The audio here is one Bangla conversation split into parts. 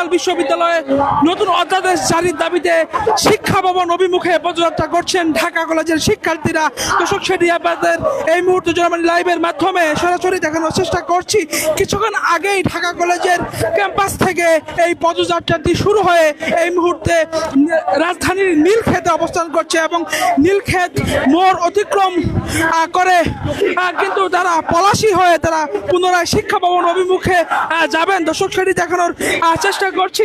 সেন্ট্রাল বিশ্ববিদ্যালয়ে নতুন অধ্যাদেশ জারির দাবিতে শিক্ষা ভবন অভিমুখে পদযাত্রা করছেন ঢাকা কলেজের শিক্ষার্থীরা। দর্শক সেটি আপনাদের এই মুহূর্তে জনমানি লাইভের মাধ্যমে সরাসরি দেখানোর চেষ্টা করছি। কিছুক্ষণ আগেই ঢাকা কলেজের ক্যাম্পাস থেকে এই পদযাত্রাটি শুরু হয়ে এই মুহূর্তে রাজধানীর নীলক্ষেতে অবস্থান করছে এবং নীলক্ষেত মোড় অতিক্রম করে কিন্তু তারা পলাশি হয়ে তারা পুনরায় শিক্ষা ভবন অভিমুখে যাবেন। দর্শক সেটি দেখানোর আহ, চেষ্টা করছি।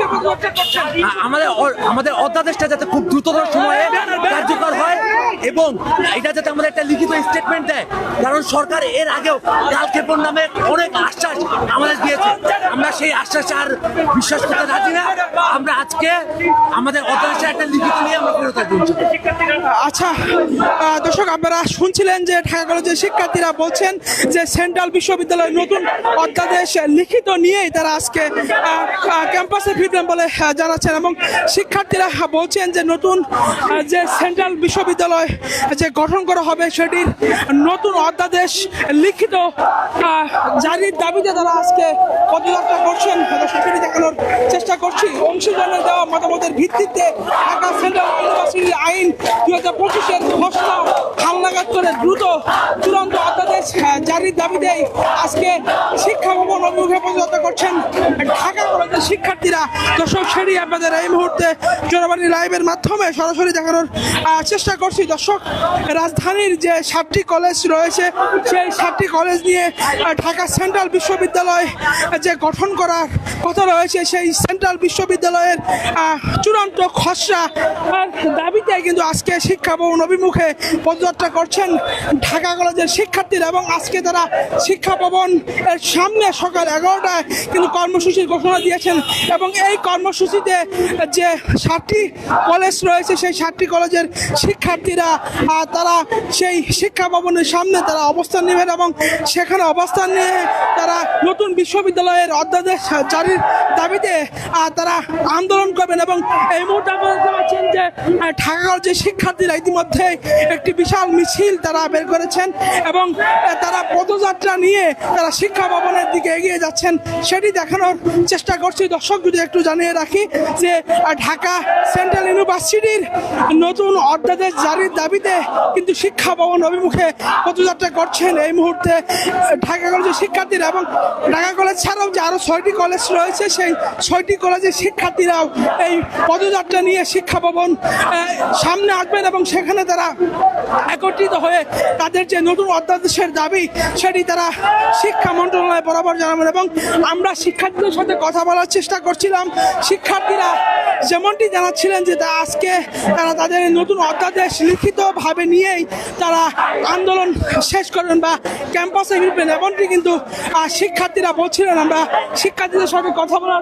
আমাদের আমাদের অধ্যাদেশটা যাতে খুব দ্রুততর সময়ে কার্যকর হয় এবং এটা যাতে আমাদের একটা লিখিত স্টেটমেন্ট দেয়। কারণ সরকার এর আগেও কালক্ষেপণ নামে অনেক আশ্বাস আমাদের দিয়েছে। আমরা সেই আশ্বাস আর বিশ্বাস করতে রাজি না। আমরা আজকে আমাদের অধ্যাদেশের একটা লিখিত নিয়ে আমরা ফেরত আসব আচ্ছা আহ, দর্শক আপনারা শুনছিলেন যে ঢাকা কলেজের শিক্ষার্থীরা বলছেন যে সেন্ট্রাল বিশ্ববিদ্যালয়ের নতুন অধ্যাদেশ লিখিত নিয়েই তারা আজকে ক্যাম্পাসে ফিরবেন বলে জানাচ্ছেন এবং শিক্ষার্থীরা বলছেন যে নতুন যে সেন্ট্রাল বিশ্ববিদ্যালয় যে গঠন করা হবে সেটির নতুন অধ্যাদেশ লিখিত জারির দাবিতে তারা আজকে পদযাত্রা করছেন। সেটি দেখানোর করছি অংশীদারের দেওয়া মতামতের ভিত্তিতে ঢাকা সেন্ট্রাল ইউনিভার্সিটির আইন দুই হাজার পঁচিশের খসড়া হালনাগাদ করে দ্রুত চূড়ান্ত অধ্যাদেশ জারির দাবিতেই আজকে শিক্ষা ভবন অভিমুখে পদযাত্রা করছেন ঢাকা কলেজের শিক্ষার্থীরা। দর্শক সেটি আপনাদের এই মুহূর্তে জনবাণী লাইভের মাধ্যমে সরাসরি দেখানোর চেষ্টা করছি। দর্শক, রাজধানীর যে সাতটি কলেজ রয়েছে, সেই সাতটি কলেজ নিয়ে ঢাকা সেন্ট্রাল বিশ্ববিদ্যালয় যে গঠন করার কথা রয়েছে, সেই সেন্ট্রাল বিশ্ববিদ্যালয়ের চূড়ান্ত খসড়া দাবিতে কিন্তু আজকে শিক্ষা ভবন অভিমুখে পদযাত্রা করছেন ঢাকা কলেজের শিক্ষার্থীরা এবং আজকে তারা শিক্ষা ভবন এর সামনে সকাল এগারোটায় কিন্তু কর্মসূচির ঘোষণা দিয়েছেন এবং এই কর্মসূচিতে যে সাতটি কলেজ রয়েছে, সেই সাতটি কলেজের শিক্ষার্থীরা তারা সেই শিক্ষা ভবনের সামনে তারা অবস্থান নেবেন এবং সেখানে অবস্থান নিয়ে তারা নতুন বিশ্ববিদ্যালয়ের অধ্যাদেশ জারির দাবিতে তারা আন্দোলন করবেন এবং এই মুহূর্তে আপনারা দেখতে পাচ্ছেন যে ঢাকা কলেজের শিক্ষার্থীরা ইতিমধ্যে একটি বিশাল মিছিল তারা বের করেছেন এবং তারা পদযাত্রা নিয়ে তারা শিক্ষা ভবনের দিকে এগিয়ে যাচ্ছেন। সেটি দেখানোর চেষ্টা করছি। দর্শক, যদি একটু জানিয়ে রাখি যে ঢাকা সেন্ট্রাল ইউনিভার্সিটির নতুন অধ্যাদেশ জারির দাবিতে কিন্তু শিক্ষা ভবন অভিমুখে পদযাত্রা করছেন এই মুহূর্তে ঢাকা কলেজের শিক্ষার্থীরা এবং ঢাকা কলেজ ছাড়াও যে আরও ছয়টি কলেজ রয়েছে, সেই ছয়টি কলেজের শিক্ষার্থীরাও এই পদযাত্রা নিয়ে শিক্ষা ভবন সামনে আসবেন এবং সেখানে তারা একত্রিত হয়ে তাদের যে নতুন অধ্যাদেশের দাবি, সেটি তারা শিক্ষা মন্ত্রণালয় বরাবর জানাবেন এবং আমরা শিক্ষার্থীদের সাথে কথা বলার চেষ্টা করছিলাম। শিক্ষার্থীরা যেমনটি জানাচ্ছিলেন যে আজকে তারা তাদের নতুন অধ্যাদেশ লিখিতভাবে নিয়েই তারা আন্দোলন শেষ করবেন বা ক্যাম্পাসে ফিরবেন এমনটি কিন্তু শিক্ষার্থীরা বলছিলেন। আমরা শিক্ষার্থীদের সাথে কথা বলার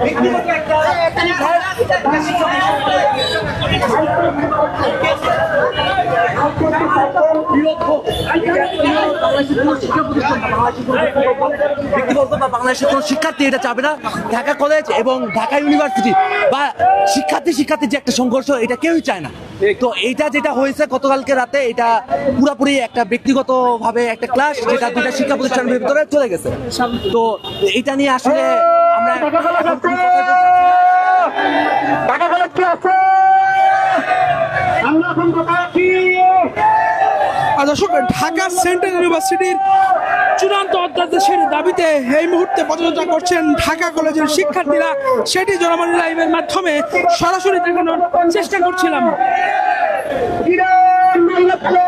ব্যক্তিগত একটা ব্যক্তিবর্গ বা বাংলাদেশের কোনো শিক্ষার্থী এটা চাবে না। ঢাকা কলেজ এবং ঢাকা ইউনিভার্সিটি বা শিক্ষার্থী শিক্ষার্থী যে একটা সংঘর্ষ এটা কেউই চায় না। তো এইটা যেটা হয়েছে গতকালকে রাতে এটা পুরোপুরি একটা ব্যক্তিগত ভাবে একটা ক্লাস যেটা দুইটা শিক্ষা প্রতিষ্ঠানের ভিতরে চলে গেছে। তো এটা নিয়ে আসলে আমরা। ঢাকা কলেজ কি আছে আমরা এখন কোথায় আছি আর দর্শক, ঢাকা সেন্ট্রাল ইউনিভার্সিটির চূড়ান্ত অধ্যাদেশের দাবিতে এই মুহূর্তে পদযাত্রা করছেন ঢাকা কলেজের শিক্ষার্থীরা। সেটি জনমনি লাইভের মাধ্যমে সরাসরি দেখানোর চেষ্টা করছিলাম। মাল্লাপ্পো